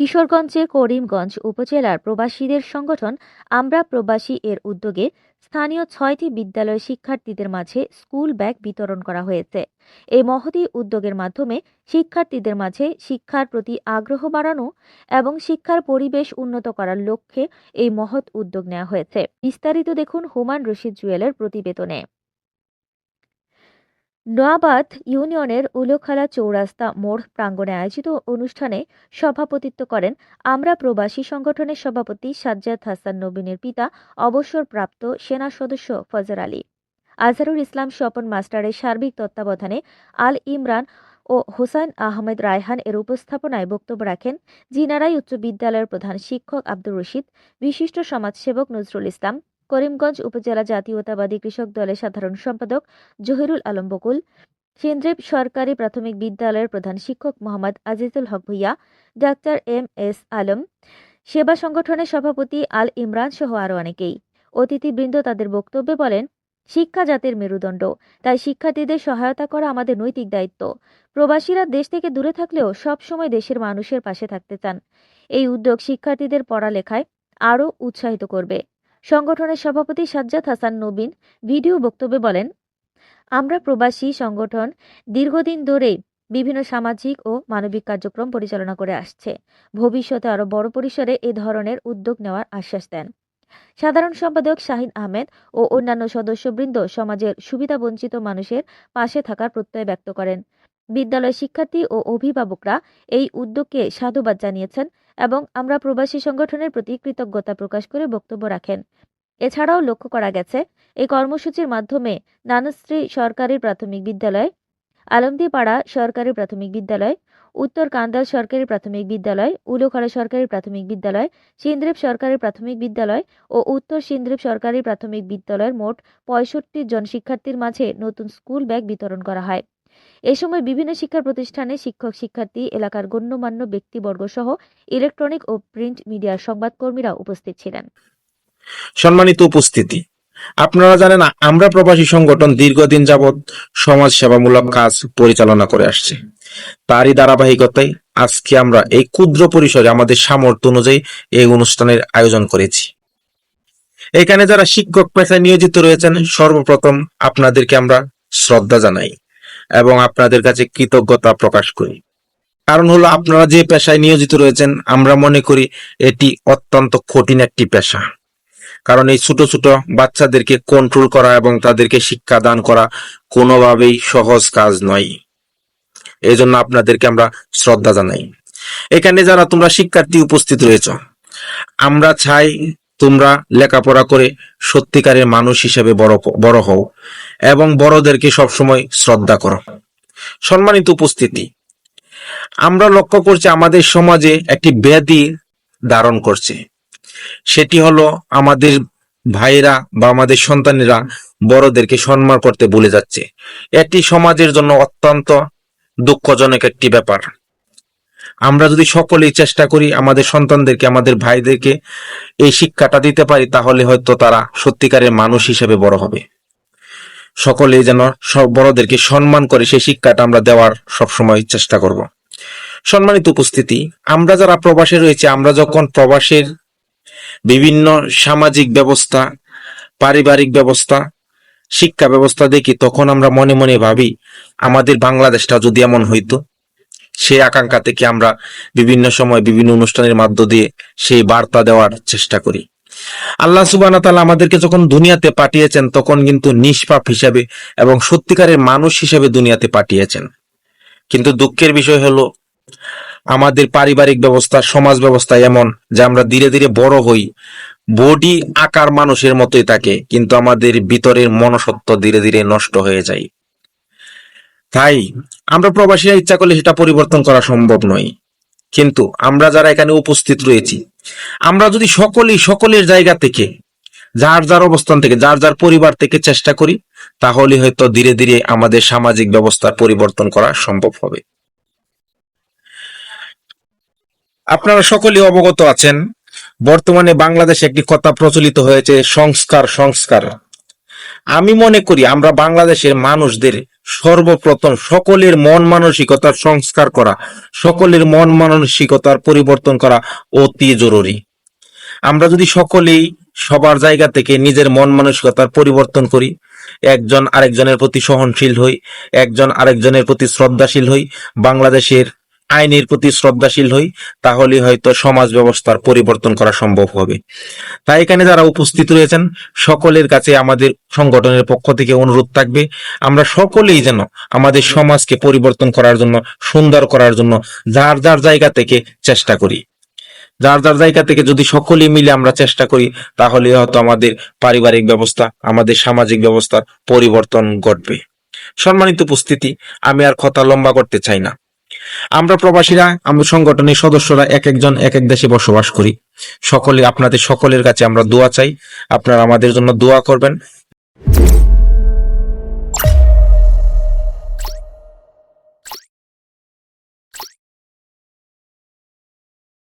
কিশোরগঞ্জের করিমগঞ্জ উপজেলার প্রবাসীদের সংগঠন আমরা প্রবাসী এর উদ্যোগে স্থানীয় ছয়টি বিদ্যালয় শিক্ষার্থীদের মাঝে স্কুল ব্যাগ বিতরণ করা হয়েছে। এই মহতী উদ্যোগের মাধ্যমে শিক্ষার্থীদের মাঝে শিক্ষার প্রতি আগ্রহ বাড়ানো এবং শিক্ষার পরিবেশ উন্নত করার লক্ষ্যে এই মহৎ উদ্যোগ নেওয়া হয়েছে। বিস্তারিত দেখুন হুমায়ুন রশিদ জুয়েলের প্রতিবেদনে। নোয়াবাদ ইউনিয়নের উলোখালা চৌরাস্তা মোড় প্রাঙ্গণে আয়োজিত অনুষ্ঠানে সভাপতিত্ব করেন আমরা প্রবাসী সংগঠনের সভাপতি সাজ্জাদ হাসান নবীনের পিতা, অবসরপ্রাপ্ত সেনা সদস্য ফজর আলী। আজহারুল ইসলাম স্বপন মাস্টারের সার্বিক তত্ত্বাবধানে আল ইমরান ও হোসাইন আহমেদ রায়হান এর উপস্থাপনায় বক্তব্য রাখেন জিনারাই উচ্চ বিদ্যালয়ের প্রধান শিক্ষক আব্দুর রশিদ, বিশিষ্ট সমাজসেবক নজরুল ইসলাম করিমগঞ্জ উপজেলা জাতীয়তাবাদী কৃষক দলের সাধারণ সম্পাদক জহিরুল আলম বকুল কেন্দ্রের সরকারি প্রাথমিক বিদ্যালয়ের প্রধান শিক্ষক মোহাম্মদ আজিজুল হক ভুইয়া, ডাক্তার এম এস আলম, সেবা সংগঠনের সভাপতি আল ইমরান সহ আরও অনেকেই। অতিথিবৃন্দ তাদের বক্তব্যে বলেন, শিক্ষা জাতির মেরুদণ্ড, তাই শিক্ষার্থীদের সহায়তা করা আমাদের নৈতিক দায়িত্ব। প্রবাসীরা দেশ থেকে দূরে থাকলেও সবসময় দেশের মানুষের পাশে থাকতে চান। এই উদ্যোগ শিক্ষার্থীদের পড়ালেখায় আরও উৎসাহিত করবে। সংগঠনের সভাপতি সাজ্জাদ হাসান নবীন ভিডিও বক্তব্যে বলেন, আমরা প্রবাসী সংগঠন দীর্ঘদিন ধরেই বিভিন্ন সামাজিক ও মানবিক কার্যক্রম পরিচালনা করে আসছে। ভবিষ্যতে আরও বড় পরিসরে এ ধরনের উদ্যোগ নেওয়ার আশ্বাস দেন। সাধারণ সম্পাদক শাহিন আহমেদ ও অন্যান্য সদস্যবৃন্দ সমাজের সুবিধাবঞ্চিত মানুষের পাশে থাকার প্রত্যয় ব্যক্ত করেন। বিদ্যালয় শিক্ষার্থী ও অভিভাবকরা এই উদ্যোগকে সাধুবাদ জানিয়েছেন এবং আমরা প্রবাসী সংগঠনের প্রতি কৃতজ্ঞতা প্রকাশ করে বক্তব্য রাখেন। এছাড়াও লক্ষ্য করা গেছে, এই কর্মসূচির মাধ্যমে নানুশ্রী সরকারি প্রাথমিক বিদ্যালয়, আলমদিপাড়া সরকারি প্রাথমিক বিদ্যালয়, উত্তর কান্দাল সরকারি প্রাথমিক বিদ্যালয়, উলোখাড়া সরকারি প্রাথমিক বিদ্যালয়, সিন্দ্রেপ সরকারি প্রাথমিক বিদ্যালয় ও উত্তর সিন্দ্রেপ সরকারি প্রাথমিক বিদ্যালয়ের মোট পঁয়ষট্টি জন শিক্ষার্থীর মাঝে নতুন স্কুল ব্যাগ বিতরণ করা হয়। এ সময় বিভিন্ন শিক্ষা প্রতিষ্ঠানে শিক্ষক, শিক্ষার্থী, এলাকার গণ্যমান্য ব্যক্তিবর্গ সহ ইলেকট্রনিক ও প্রিন্ট মিডিয়ার সংবাদকর্মীরা উপস্থিত ছিলেন। সম্মানিত উপস্থিতি, আপনারা জানেন আমরা প্রবাসী সংগঠন দীর্ঘদিন যাবৎ সমাজ সেবামূলক কাজ পরিচালনা করে আসছে। তারই ধারাবাহিকতায় আজকে আমরা এই ক্ষুদ্র পরিসরে আমাদের সামর্থ্য অনুযায়ী এই অনুষ্ঠানের আয়োজন করেছি। এখানে যারা শিক্ষক পেশায় নিয়োজিত রয়েছেন, সর্বপ্রথম আপনাদেরকে আমরা শ্রদ্ধা জানাই। এবং আপনাদের কাছে কৃতজ্ঞতা প্রকাশ করি। কারণ হলো আপনারা যে পেশায় নিয়োজিত রয়েছেন, আমরা মনে করি এটি অত্যন্ত কঠিন একটি পেশা। কারণ এই ছোট ছোট বাচ্চাদেরকে কন্ট্রোল করা এবং তাদেরকে শিক্ষা দান করা কোনোভাবেই সহজ কাজ নয়। এই জন্য আপনাদেরকে আমরা শ্রদ্ধা জানাই। এখানে যারা তোমরা শিক্ষার্থী উপস্থিত রয়েছ, আমরা চাই তোমরা লেখাপড়া করে সত্যিকারের মানুষ হিসেবে বড় বড় হও। এবং বড়দেরকে সবসময় শ্রদ্ধা করো। সম্মানিত উপস্থিতি, আমরা লক্ষ্য করছি আমাদের সমাজে একটি ব্যাধি ধারণ করছে। সেটি হলো আমাদের ভাইরা বা আমাদের সন্তানেরা বড়দেরকে সম্মান করতে ভুলে যাচ্ছে। এটি সমাজের জন্য অত্যন্ত দুঃখজনক একটি ব্যাপার। আমরা যদি সকলেই চেষ্টা করি আমাদের সন্তানদেরকে, আমাদের ভাইদেরকে এই শিক্ষাটা দিতে পারি, তাহলে হয়তো তারা সত্যিকারের মানুষ হিসেবে বড় হবে। সকলেই যেন বড়দেরকে সম্মান করে সেই শিক্ষাটা আমরা দেওয়ার সবসময় চেষ্টা করব। সম্মানিত উপস্থিতি, আমরা যারা প্রবাসে রয়েছে, আমরা যখন প্রবাসের বিভিন্ন সামাজিক ব্যবস্থা, পারিবারিক ব্যবস্থা, শিক্ষা ব্যবস্থা দেখি, তখন আমরা মনে মনে ভাবি, আমাদের বাংলাদেশটা যদি এমন হইতো, সেই আকাঙ্ক্ষা থেকে আমরা বিভিন্ন সময় বিভিন্ন অনুষ্ঠানের মাধ্য দিয়ে সেই বার্তা দেওয়ার চেষ্টা করি। আল্লাহ সুবাহ আমাদেরকে যখন দুনিয়াতে পাঠিয়েছেন, তখন কিন্তু নিষ্পাপ হিসাবে এবং সত্যিকারের মানুষ হিসেবে দুনিয়াতে পাঠিয়েছেন। কিন্তু দুঃখের বিষয় হলো, আমাদের পারিবারিক ব্যবস্থা, সমাজ ব্যবস্থা এমন যে আমরা ধীরে ধীরে বড় হই, বডি আকার মানুষের মতোই থাকে, কিন্তু আমাদের ভিতরের মনসত্ব ধীরে ধীরে নষ্ট হয়ে যায়। তাই আমরা প্রবাসীরা ইচ্ছা করলে সেটা পরিবর্তন করা সম্ভব নয়। কিন্তু আমরা যারা এখানে উপস্থিত রয়েছি আমরা যদি সকলেই সকলের জায়গা থেকে, যার যার অবস্থান থেকে, যার যার পরিবার থেকে চেষ্টা করি, তাহলে হয়তো ধীরে ধীরে আমাদের সামাজিক ব্যবস্থার পরিবর্তন করা সম্ভব হবে। আপনারা সকলে অবগত আছেন, বর্তমানে বাংলাদেশে একটি কথা প্রচলিত হয়েছে, সংস্কার সংস্কার। আমি মনে করি আমরা বাংলাদেশের মানুষদের সর্বপ্রথম সকলের মন মানসিকতার সংস্কার করা, সকলের মন মানসিকতার পরিবর্তন করা অতি জরুরি। আমরা যদি সকলেই সবার জায়গা থেকে নিজের মন মানসিকতার পরিবর্তন করি, একজন আরেকজনের প্রতি সহনশীল হই, একজন আরেকজনের প্রতি শ্রদ্ধাশীল হই, বাংলাদেশের আইনের প্রতি শ্রদ্ধাশীল হই তাহলে হয়তো সমাজ ব্যবস্থার পরিবর্তন করা সম্ভব হবে। তাই এখানে যারা উপস্থিত রয়েছেন, সকলের কাছে আমাদের সংগঠনের পক্ষ থেকে অনুরোধ থাকবে, আমরা সকলেই যেন আমাদের সমাজকে পরিবর্তন করার জন্য, সুন্দর করার জন্য যার যার জায়গা থেকে চেষ্টা করি। যার যার জায়গা থেকে যদি সকলেই মিলে আমরা চেষ্টা করি, তাহলে হয়তো আমাদের পারিবারিক ব্যবস্থা, আমাদের সামাজিক ব্যবস্থার পরিবর্তন ঘটবে। সম্মানিত উপস্থিতি, আমি আর কথা লম্বা করতে চাই না। আমরা প্রবাসীরা, আমরা সংগঠনের সদস্যরা এক একজন, এক এক দেশে বসবাস করি। সকলে, আপনাদের সকলের কাছে আমরা দোয়া চাই। আপনারা আমাদের জন্য দোয়া করবেন।